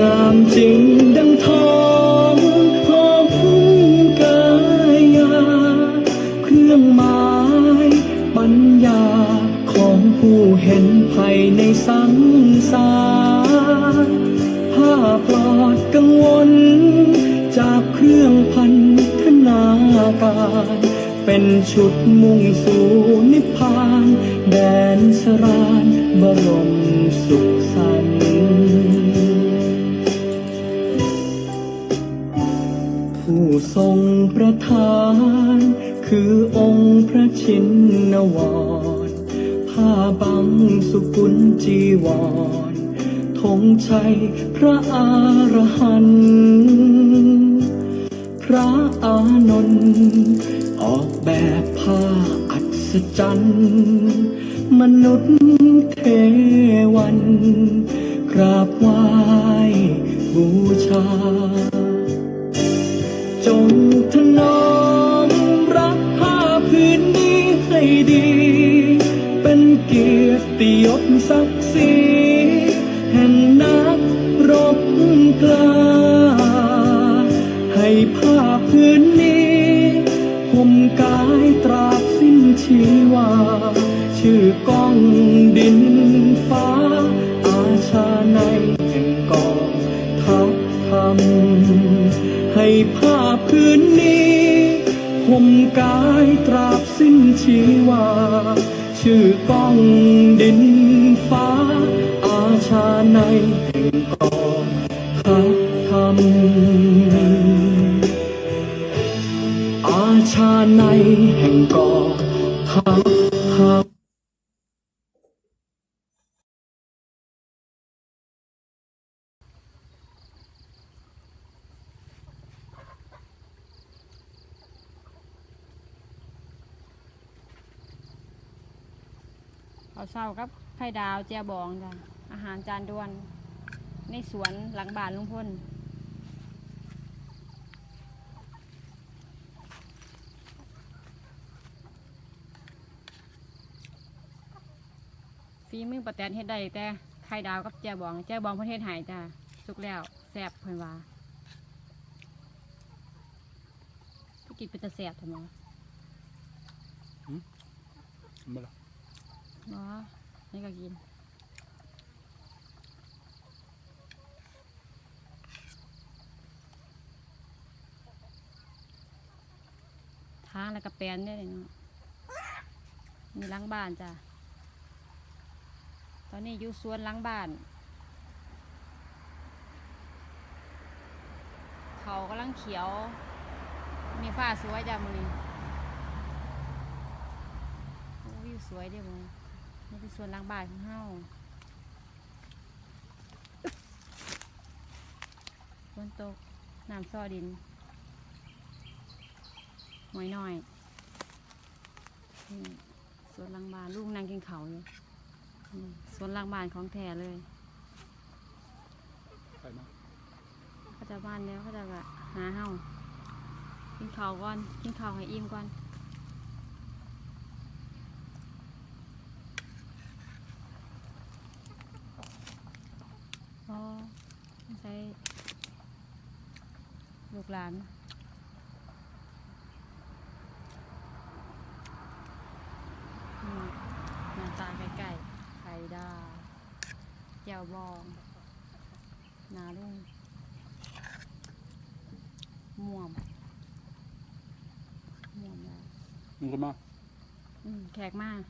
งามจริงดังทองหอมกายา เครื่องหมายปัญญาของผู้เห็นภัยในสังสารผ้าปลอดกังวล จากเครื่องพันธนาการ เป็นชุดมุ่งสู่นิพพาน แดนสรานบรมสุข ทรงประทาน คือองค์พระชินวร ผ้าบังสุกุลจีวรธงชัยพระอรหันต์พระอานนท์ออกแบบผ้าอัศจรรย์มนุษย์เทวัน กราบไหว้บูชา จงถนอมรักผ้าพื้นนี้ให้ดี เป็นเกียรติยศศักดิ์ศรีแห่งนักรบกล้าให้ผ้าพื้นนี้ห่มกายตราบสิ้นชีวา ชื่อกองดินฟ้าอาชาใน คืนนี้ห่มกายตราบสิ้นชีวา ชื่อกองดินฟ้า อาชาในแห่งกองทัพธรรม อาชาในแห่งกองาวเช้ากับไข่ดาวเจียบองจ้ะอาหารจานด่วน ในสวนหลังบ้านลุงพลฝีมือประแตนเฮ็ดได้แต่ไข่ดาวกับเจียบองเจียบองเพิ่นเฮ็ดใหายจ้ะสุกแล้วแซ่บเพิ่นว่าพี่กินเป็นตะแซ่บทำไมมาละ นาะนี่ก็กินทางแล้วก็แปลนได้เลยเนาะมีล้างบ้านจ้ะ ตอนนี้อยู่สวนล้างบ้าน เขากำลังเขียว มีฟ้าสวยจ้ะมือนี้วิวสวยด้มึง นี่เป็นสวนหล้างบ้านของเฮาฝนตกน้ำซอดินหน่อยหน่อยนี่สวนหลังบ้านลูกนางกินเขาวอยู่อืมสวนหลังบ้านของแท้เลยใส่มาเขาจะบ้านแล้วเขาจะแบบหาเฮากินข้าวก่อน กินข้าวให้อิ่มก่อน อ๋อใช้ลู กหลานอืมหน้าตาใกล้ๆไข่ดาวเจียวบองนาลุงม่วมม่วมแล้วมึงก็มาอืมแขกมาก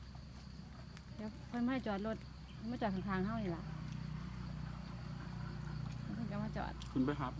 เดี๋ยวเพิ่นมาจอดรถเพิ่นมาจอดข้างๆเฮานี่ล่ะเพิ่นก็มาจอด คุณไปหับ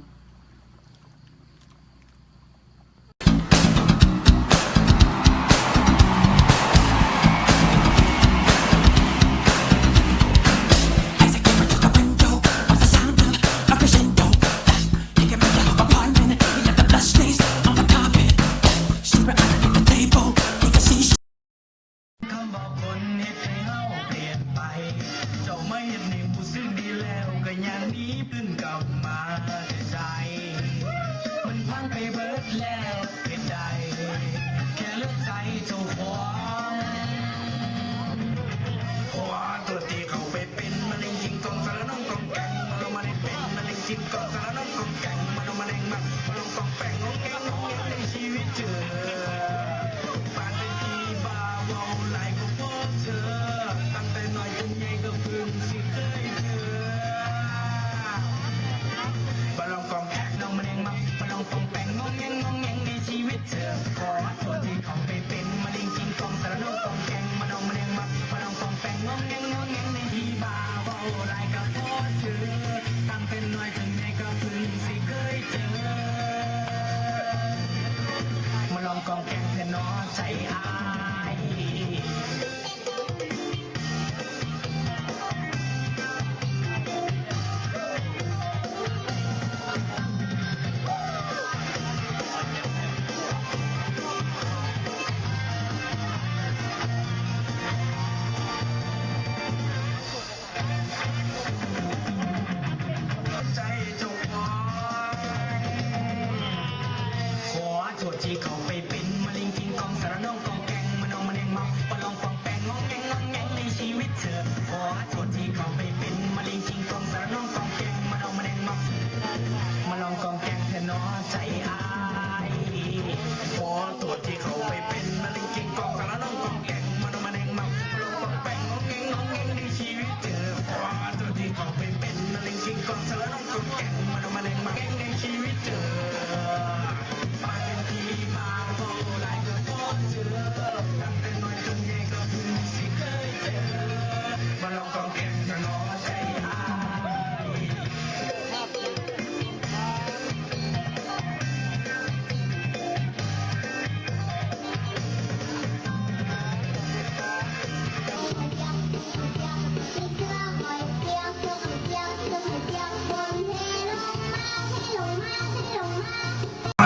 say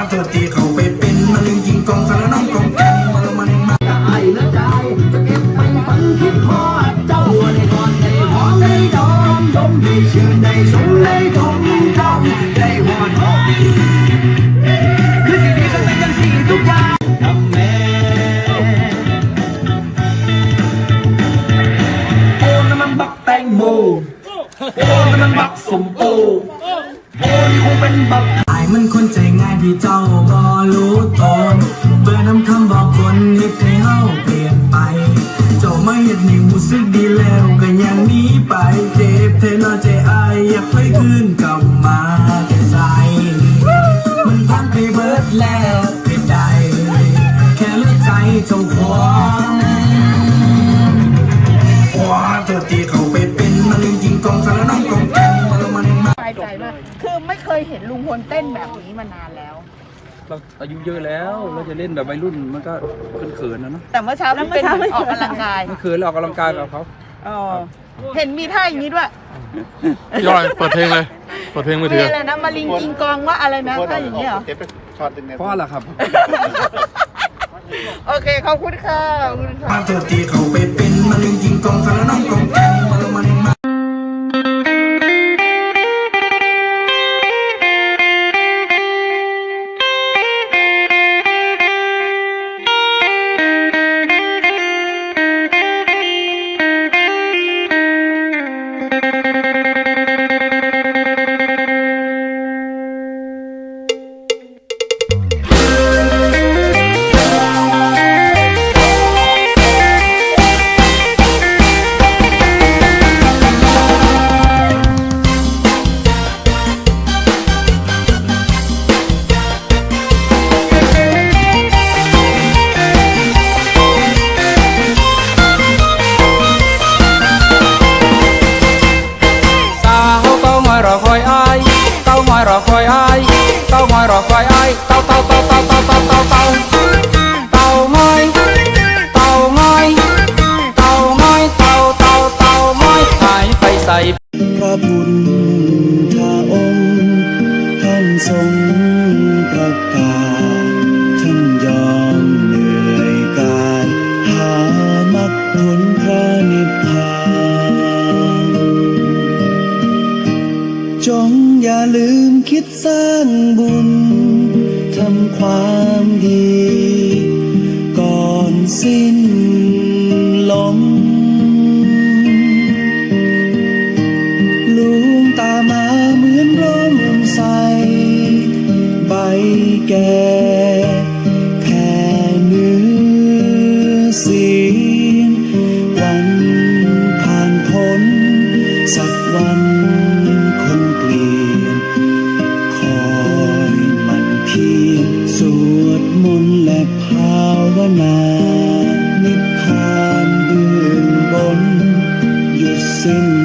โทษทีเขาไปเป็นมะเร็งกิงกองสารน้องกองแกงมาละมันมาไอ้ละใจจะเก็บไปฝันคิดทอดเจ้าในกอนในหอมในดอมดมในชื่นในสูงในดมดมในหอนหอมคือสิ่งที่ต้องเป็นอย่างสิ่งทุกอย่างทำแม่โอ้น้ำมันบักแตงโมโอ้น้ำมันบักสมโอโอ้นี่คงเป็นบัก มันคนใจง่ายที่เจ้าบ่รู้ตนเบื่อน้ำคำบอกคนเฮ็ดให้เฮา เคยเห็นลุงพลเต้นแบบนี้มานานแล้ว เราอายุเยอะแล้วเราจะเล่นแบบวัยรุ่นมันก็เขินๆนะเนาะแต่เมื่อเช้าพี่เป็นเหมือนออกกำลังกายไม่เขินเราออกกำลังกายกับเขาอ๋อเห็นมีท่าอย่างนี้ด้วยพี่ออยเปิดเพลงเลยเปิดเพลงมือถืมีออะไรนะมาลิงกิงกองว่าอะไรนะท่าอย่างนี้เหรอเพราะอะไรครับ โอเคขอบคุณค่ะขอบคุณค่ะว้าตัวตีเขาไปเป็นมะเร็งกิงกองสารน้องกอง จงอย่าลืมคิดสร้างบุญ ทำความดี send